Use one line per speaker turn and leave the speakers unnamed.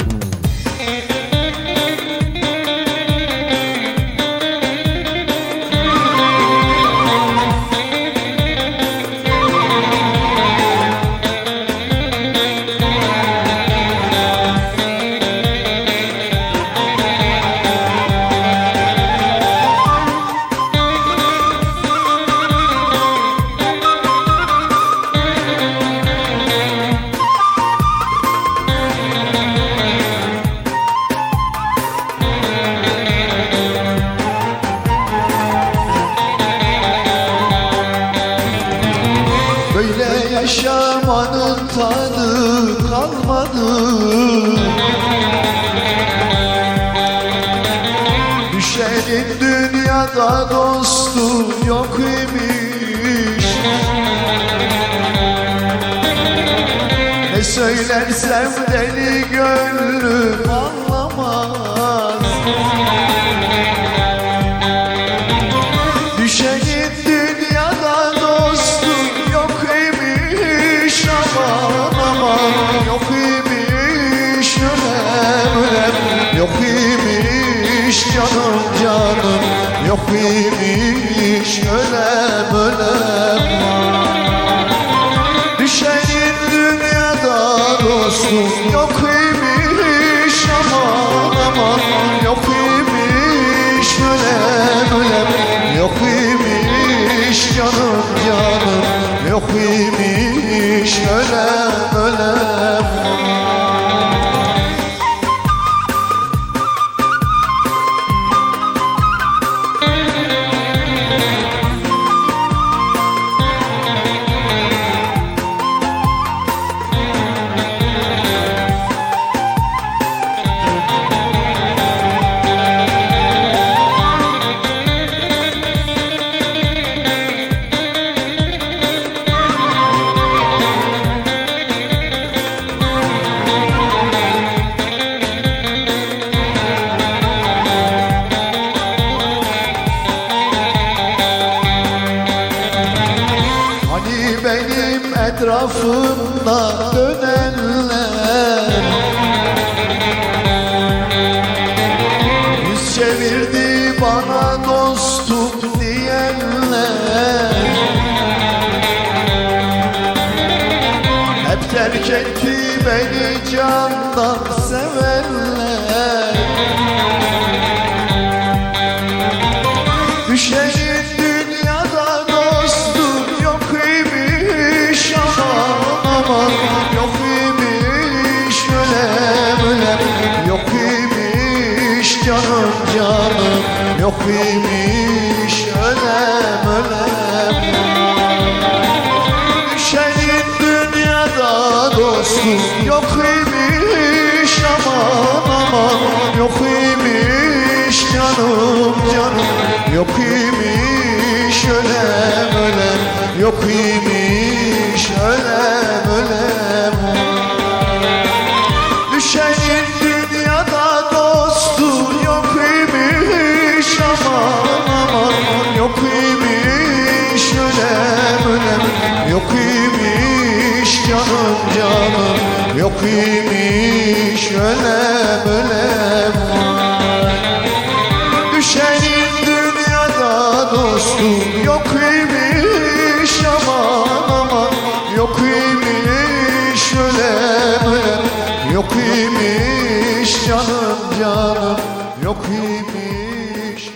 Böyle yaşamanın tadı kalmadı. Düşenin dünyada dostu yok imiş. Ne söylersem deli gönlüm canım canım Yok imiş ölem ölem Düşenin dünyada dostu yok imiş aman aman. Yok imiş ölem ölem Yok imiş canım canım Yok imiş ölem benim etrafımda dönenler. Yüz çevirdi bana dostum diyenler. Hep terk etti beni candan sevenler Yok imiş ölem ölem. Düşenin dünyada dostu yok imiş aman aman. Yok imiş canım canım. Yok imiş ölem ölem. Yok imiş Yok imiş ölem ölem Düşenin dünyada dostu yok imiş aman aman. Yok imiş ölem ölem Yok imiş canım canım. Yok imiş